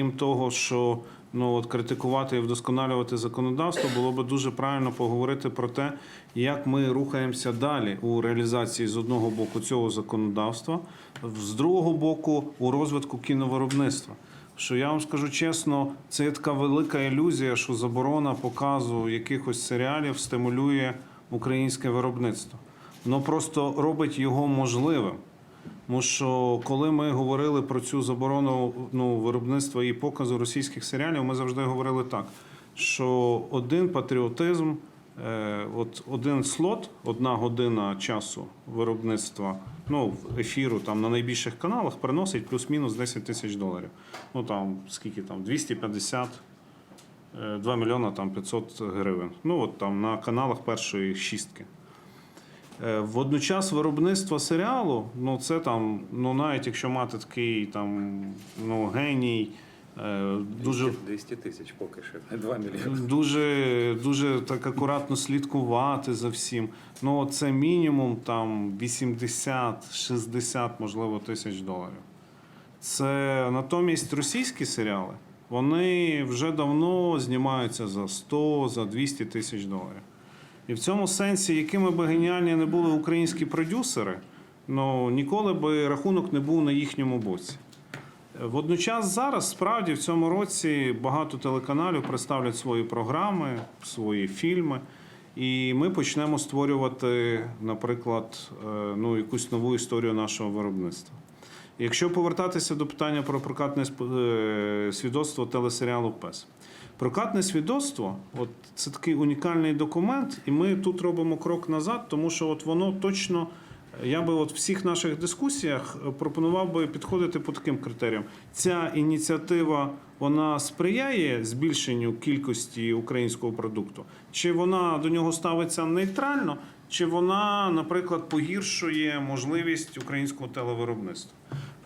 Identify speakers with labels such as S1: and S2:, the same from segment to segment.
S1: Крім того, що ну от критикувати і вдосконалювати законодавство, було би дуже правильно поговорити про те, як ми рухаємося далі у реалізації з одного боку цього законодавства, з другого боку у розвитку кіновиробництва. Що я вам скажу чесно, це є така велика ілюзія, що заборона показу якихось серіалів стимулює українське виробництво. Воно просто робить його можливим. Тому що коли ми говорили про цю заборону ну, виробництва і показу російських серіалів, ми завжди говорили так, що один патріотизм, е, от один слот, одна година часу виробництва ну, ефіру там на найбільших каналах приносить плюс-мінус 10 тисяч доларів. Ну там скільки там 250 е, 2 мільйона там 500 гривень. Ну от там на каналах першої шістки. Е, Водночас виробництво серіалу, ну це там, ну навіть якщо мати такий там ну, геній, е, дуже
S2: 200, 200 тисяч поки що, не 2 мільйони.
S1: дуже, дуже так акуратно слідкувати за всім. Ну це мінімум там 80-60, можливо, тисяч доларів. Це натомість російські серіали, вони вже давно знімаються за 100, за 200 тисяч доларів. І в цьому сенсі, якими би геніальні не були українські продюсери, ну ніколи би рахунок не був на їхньому боці. Водночас зараз справді в цьому році багато телеканалів представлять свої програми, свої фільми, і ми почнемо створювати, наприклад, е, ну, якусь нову історію нашого виробництва. Якщо повертатися до питання про прокатне е, свідоцтво телесеріалу ПЕС. Прокатне свідоцтво от це такий унікальний документ, і ми тут робимо крок назад, тому що от воно точно. Я би от в всіх наших дискусіях пропонував би підходити по таким критеріям. Ця ініціатива вона сприяє збільшенню кількості українського продукту, чи вона до нього ставиться нейтрально, чи вона, наприклад, погіршує можливість українського телевиробництва.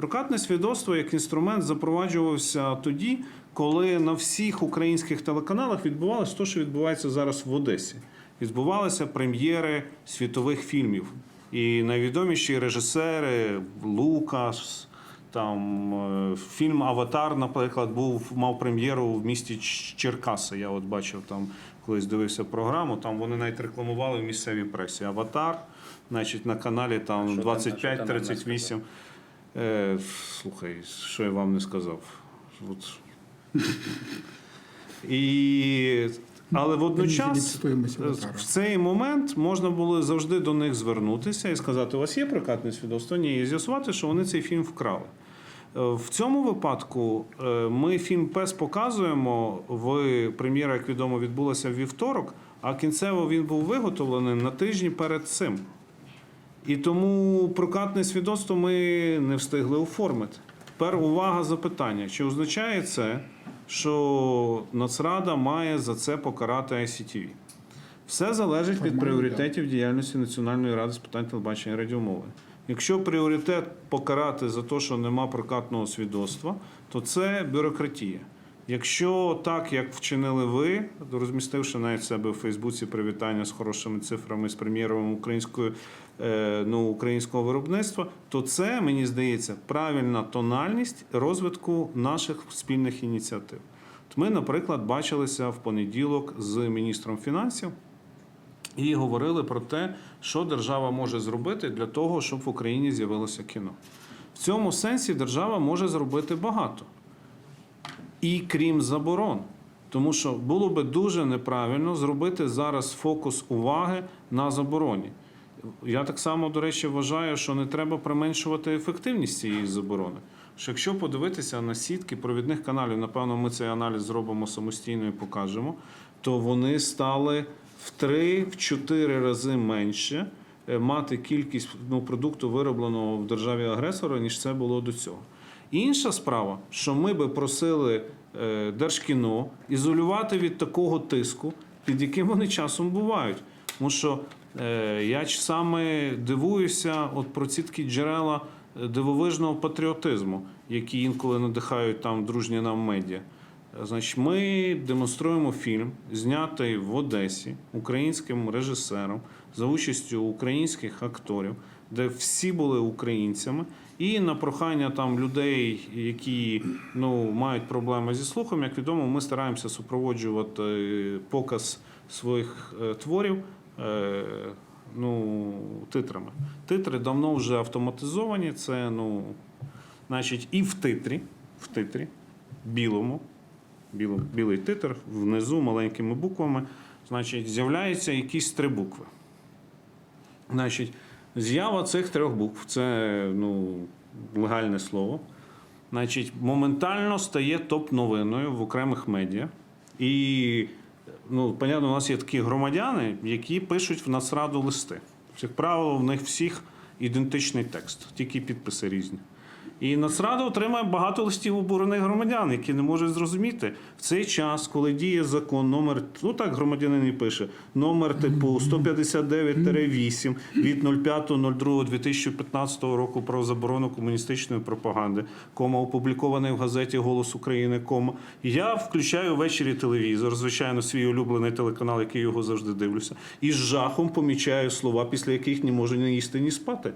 S1: Прокатне свідоцтво як інструмент запроваджувався тоді, коли на всіх українських телеканалах відбувалося те, що відбувається зараз в Одесі. Відбувалися прем'єри світових фільмів. І найвідоміші режисери Лукас, там е, фільм Аватар, наприклад, був мав прем'єру в місті Черкаси. Я от бачив там, колись дивився програму. Там вони навіть рекламували в місцевій пресі. Аватар, значить, на каналі там
S2: Що там- що там
S1: 25-38. Е, слухай, що я вам не сказав. От. І, але водночас в цей момент можна було завжди до них звернутися і сказати: у вас є прокатне свідоцтво? Ні, і з'ясувати, що вони цей фільм вкрали. Е, В цьому випадку е, ми фільм Пес показуємо. В прем'єра, як відомо, відбулася в вівторок, а кінцево він був виготовлений на тижні перед цим. І тому прокатне свідоцтво ми не встигли оформити. Тепер увага запитання: чи означає це, що Нацрада має за це покарати ICTV? Все залежить від пріоритетів діяльності Національної ради з питань телебачення і радіомови. Якщо пріоритет покарати за те, що нема прокатного свідоцтва, то це бюрократія. Якщо так, як вчинили ви, розмістивши навіть себе в Фейсбуці привітання з хорошими цифрами з прем'єром української е, ну, українського виробництва, то це мені здається правильна тональність розвитку наших спільних ініціатив. Ми, наприклад, бачилися в понеділок з міністром фінансів і говорили про те, що держава може зробити для того, щоб в Україні з'явилося кіно. В цьому сенсі держава може зробити багато. І крім заборон. Тому що було би дуже неправильно зробити зараз фокус уваги на забороні. Я так само, до речі, вважаю, що не треба применшувати ефективність цієї заборони. Що якщо подивитися на сітки провідних каналів, напевно, ми цей аналіз зробимо самостійно і покажемо, то вони стали в 3-4 рази менше мати кількість ну, продукту, виробленого в державі агресора, ніж це було до цього. Інша справа, що ми би просили е, Держкіно ізолювати від такого тиску, під яким вони часом бувають. Тому що е, я ж саме дивуюся от про ці такі джерела е, дивовижного патріотизму, які інколи надихають там дружні нам медіа. Значить, ми демонструємо фільм, знятий в Одесі українським режисером за участю українських акторів, де всі були українцями. І на прохання там людей, які ну, мають проблеми зі слухом, як відомо, ми стараємося супроводжувати е, показ своїх е, творів е, ну, титрами. Титри давно вже автоматизовані. Це ну, значить, і в титрі, в титрі, білому, біло- білий титр, внизу маленькими буквами, значить, з'являються якісь три букви. Значить, з'ява цих трьох букв це ну, легальне слово. Значить, моментально стає топ-новиною в окремих медіа. І, ну, понятно, у нас є такі громадяни, які пишуть в Нацраду листи. Як правило, в них всіх ідентичний текст, тільки підписи різні. І Нацрада отримає багато листів обурених громадян, які не можуть зрозуміти в цей час, коли діє закон номер, ну так громадянин і пише, номер типу 159-8 від 05.02.2015 року про заборону комуністичної пропаганди, кома опублікований в газеті Голос України. Кома. Я включаю ввечері телевізор, звичайно, свій улюблений телеканал, який його завжди дивлюся, і з жахом помічаю слова, після яких не можу ні їсти, ні спати.